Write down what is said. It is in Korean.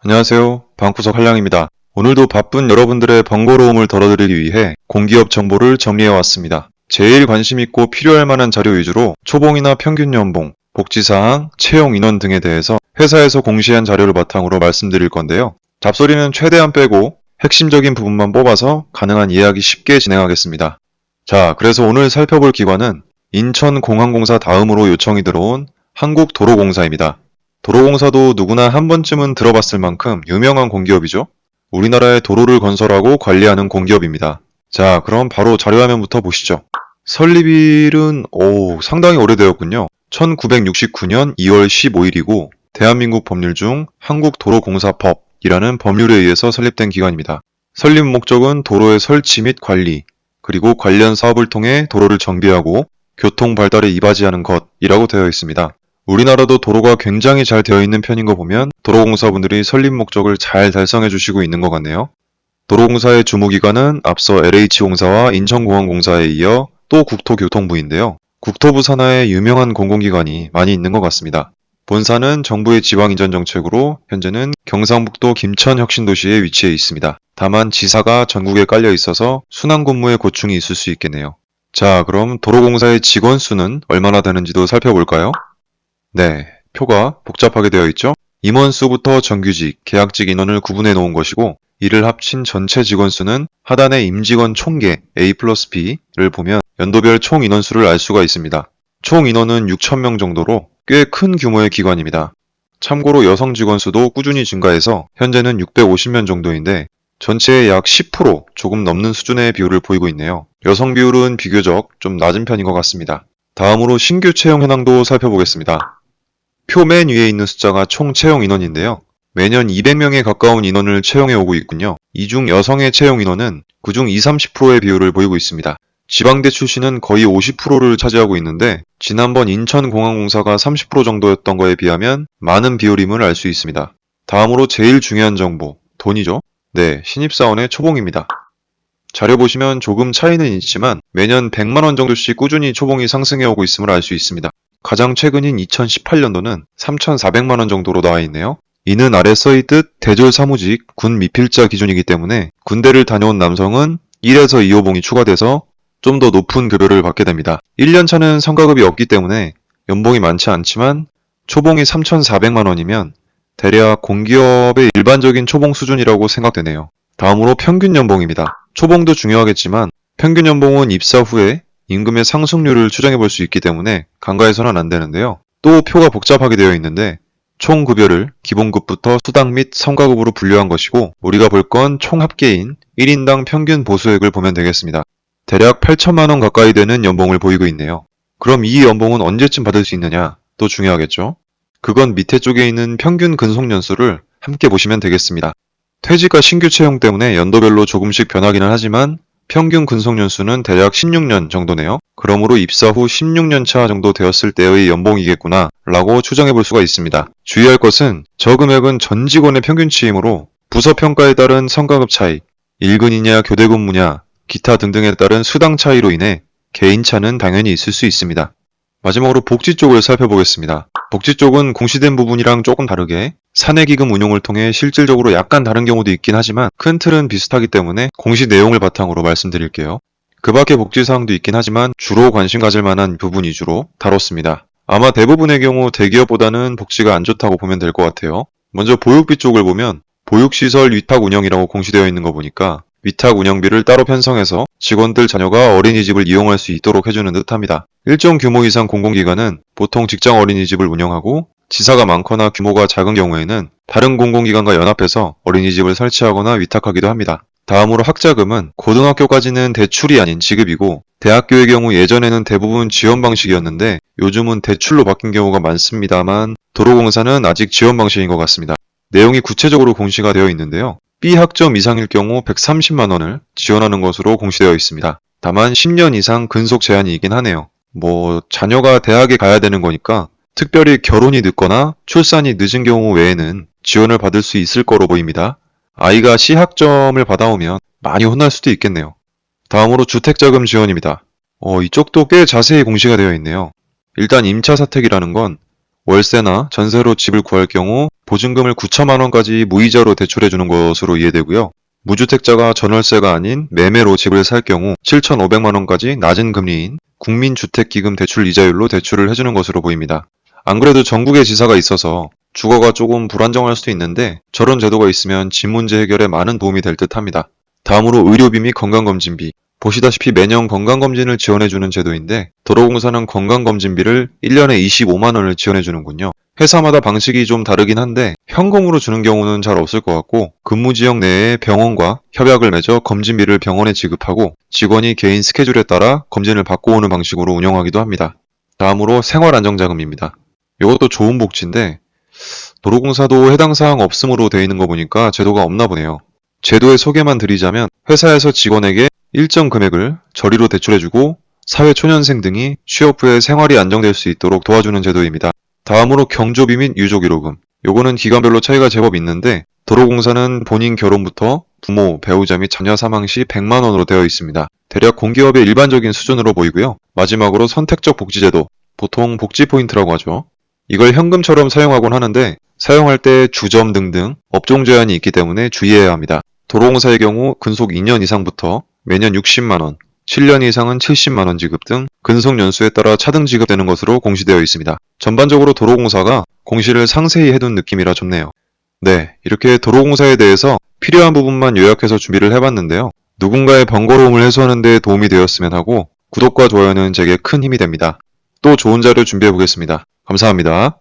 안녕하세요. 방구석 한량입니다. 오늘도 바쁜 여러분들의 번거로움을 덜어드리기 위해 공기업 정보를 정리해왔습니다. 제일 관심 있고 필요할 만한 자료 위주로 초봉이나 평균 연봉, 복지사항, 채용 인원 등에 대해서 회사에서 공시한 자료를 바탕으로 말씀드릴 건데요. 잡소리는 최대한 빼고 핵심적인 부분만 뽑아서 가능한 이해하기 쉽게 진행하겠습니다. 자, 그래서 오늘 살펴볼 기관은 인천공항공사 다음으로 요청이 들어온 한국도로공사입니다. 도로공사도 누구나 한 번쯤은 들어봤을 만큼 유명한 공기업이죠. 우리나라의 도로를 건설하고 관리하는 공기업입니다. 자, 그럼 바로 자료화면부터 보시죠. 설립일은 오, 상당히 오래되었군요. 1969년 2월 15일이고 대한민국 법률 중 한국도로공사법이라는 법률에 의해서 설립된 기관입니다. 설립 목적은 도로의 설치 및 관리, 그리고 관련 사업을 통해 도로를 정비하고 교통 발달에 이바지하는 것이라고 되어 있습니다. 우리나라도 도로가 굉장히 잘 되어 있는 편인 거 보면 도로공사분들이 설립 목적을 잘 달성해 주시고 있는 것 같네요. 도로공사의 주무기관은 앞서 LH공사와 인천공항공사에 이어 또 국토교통부인데요. 국토부 산하에 유명한 공공기관이 많이 있는 것 같습니다. 본사는 정부의 지방이전 정책으로 현재는 경상북도 김천혁신도시에 위치해 있습니다. 다만 지사가 전국에 깔려 있어서 순환 근무에 고충이 있을 수 있겠네요. 자, 그럼 도로공사의 직원 수는 얼마나 되는지도 살펴볼까요? 네, 표가 복잡하게 되어 있죠? 임원수부터 정규직, 계약직 인원을 구분해 놓은 것이고 이를 합친 전체 직원 수는 하단의 임직원 총계 A 플러스 B를 보면 연도별 총 인원수를 알 수가 있습니다. 총 인원은 6,000명 정도로 꽤 큰 규모의 기관입니다. 참고로 여성 직원 수도 꾸준히 증가해서 현재는 650명 정도인데 전체의 약 10% 조금 넘는 수준의 비율을 보이고 있네요. 여성 비율은 비교적 좀 낮은 편인 것 같습니다. 다음으로 신규 채용 현황도 살펴보겠습니다. 표 맨 위에 있는 숫자가 총 채용 인원인데요. 매년 200명에 가까운 인원을 채용해 오고 있군요. 이 중 여성의 채용 인원은 그중 20, 30%의 비율을 보이고 있습니다. 지방대 출신은 거의 50%를 차지하고 있는데 지난번 인천공항공사가 30% 정도였던 거에 비하면 많은 비율임을 알 수 있습니다. 다음으로 제일 중요한 정보, 돈이죠. 네, 신입사원의 초봉입니다. 자료 보시면 조금 차이는 있지만 매년 100만원 정도씩 꾸준히 초봉이 상승해 오고 있음을 알 수 있습니다. 가장 최근인 2018년도는 3,400만 원 정도로 나와 있네요. 이는 아래 써있듯 대졸 사무직 군 미필자 기준이기 때문에 군대를 다녀온 남성은 1에서 2호봉이 추가돼서 좀 더 높은 급여를 받게 됩니다. 1년차는 성과급이 없기 때문에 연봉이 많지 않지만 초봉이 3,400만 원이면 대략 공기업의 일반적인 초봉 수준이라고 생각되네요. 다음으로 평균 연봉입니다. 초봉도 중요하겠지만 평균 연봉은 입사 후에 임금의 상승률을 추정해 볼 수 있기 때문에 간과해서는 안 되는데요. 또 표가 복잡하게 되어 있는데 총 급여를 기본급부터 수당 및 성과급으로 분류한 것이고 우리가 볼 건 총 합계인 1인당 평균 보수액을 보면 되겠습니다. 대략 8천만 원 가까이 되는 연봉을 보이고 있네요. 그럼 이 연봉은 언제쯤 받을 수 있느냐? 또 중요하겠죠? 그건 밑에 쪽에 있는 평균 근속 연수를 함께 보시면 되겠습니다. 퇴직과 신규 채용 때문에 연도별로 조금씩 변하기는 하지만 평균 근속 연수는 대략 16년 정도네요. 그러므로 입사 후 16년 차 정도 되었을 때의 연봉이겠구나 라고 추정해 볼 수가 있습니다. 주의할 것은 저 금액은 전 직원의 평균치이므로 부서 평가에 따른 성과급 차이, 1근이냐 교대 근무냐, 기타 등등에 따른 수당 차이로 인해 개인차는 당연히 있을 수 있습니다. 마지막으로 복지 쪽을 살펴보겠습니다. 복지 쪽은 공시된 부분이랑 조금 다르게 사내기금 운용을 통해 실질적으로 약간 다른 경우도 있긴 하지만 큰 틀은 비슷하기 때문에 공시 내용을 바탕으로 말씀드릴게요. 그 밖에 복지사항도 있긴 하지만 주로 관심 가질 만한 부분 위주로 다뤘습니다. 아마 대부분의 경우 대기업보다는 복지가 안 좋다고 보면 될 것 같아요. 먼저 보육비 쪽을 보면 보육시설 위탁 운영이라고 공시되어 있는 거 보니까 위탁 운영비를 따로 편성해서 직원들 자녀가 어린이집을 이용할 수 있도록 해주는 듯 합니다. 일정 규모 이상 공공기관은 보통 직장 어린이집을 운영하고 지사가 많거나 규모가 작은 경우에는 다른 공공기관과 연합해서 어린이집을 설치하거나 위탁하기도 합니다. 다음으로 학자금은 고등학교까지는 대출이 아닌 지급이고 대학교의 경우 예전에는 대부분 지원 방식이었는데 요즘은 대출로 바뀐 경우가 많습니다만 도로공사는 아직 지원 방식인 것 같습니다. 내용이 구체적으로 공시가 되어 있는데요. B학점 이상일 경우 130만 원을 지원하는 것으로 공시되어 있습니다. 다만 10년 이상 근속 제한이 있긴 하네요. 뭐 자녀가 대학에 가야 되는 거니까 특별히 결혼이 늦거나 출산이 늦은 경우 외에는 지원을 받을 수 있을 거로 보입니다. 아이가 C학점을 받아오면 많이 혼날 수도 있겠네요. 다음으로 주택자금 지원입니다. 어, 이쪽도 꽤 자세히 공시가 되어 있네요. 일단 임차 사택이라는 건 월세나 전세로 집을 구할 경우 보증금을 9천만 원까지 무이자로 대출해 주는 것으로 이해되고요. 무주택자가 전월세가 아닌 매매로 집을 살 경우 7,500만 원까지 낮은 금리인 국민주택기금 대출 이자율로 대출을 해주는 것으로 보입니다. 안 그래도 전국에 지사가 있어서 주거가 조금 불안정할 수도 있는데 저런 제도가 있으면 집 문제 해결에 많은 도움이 될 듯 합니다. 다음으로 의료비 및 건강검진비. 보시다시피 매년 건강검진을 지원해주는 제도인데 도로공사는 건강검진비를 1년에 25만 원을 지원해주는군요. 회사마다 방식이 좀 다르긴 한데 현금으로 주는 경우는 잘 없을 것 같고 근무 지역 내에 병원과 협약을 맺어 검진비를 병원에 지급하고 직원이 개인 스케줄에 따라 검진을 받고 오는 방식으로 운영하기도 합니다. 다음으로 생활안정자금입니다. 이것도 좋은 복지인데 도로공사도 해당 사항 없음으로 되어 있는 거 보니까 제도가 없나 보네요. 제도의 소개만 드리자면 회사에서 직원에게 일정 금액을 저리로 대출해주고 사회초년생 등이 취업 후에 생활이 안정될 수 있도록 도와주는 제도입니다. 다음으로 경조비 및 유족위로금. 요거는 기관별로 차이가 제법 있는데 도로공사는 본인 결혼부터 부모, 배우자 및 자녀 사망 시 100만 원으로 되어 있습니다. 대략 공기업의 일반적인 수준으로 보이고요. 마지막으로 선택적 복지제도, 보통 복지 포인트라고 하죠. 이걸 현금처럼 사용하곤 하는데 사용할 때 주점 등등 업종 제한이 있기 때문에 주의해야 합니다. 도로공사의 경우 근속 2년 이상부터 매년 60만 원, 7년 이상은 70만 원 지급 등 근속 연수에 따라 차등 지급되는 것으로 공시되어 있습니다. 전반적으로 도로공사가 공시를 상세히 해둔 느낌이라 좋네요. 네, 이렇게 도로공사에 대해서 필요한 부분만 요약해서 준비를 해봤는데요. 누군가의 번거로움을 해소하는 데 도움이 되었으면 하고 구독과 좋아요는 제게 큰 힘이 됩니다. 또 좋은 자료 준비해 보겠습니다. 감사합니다.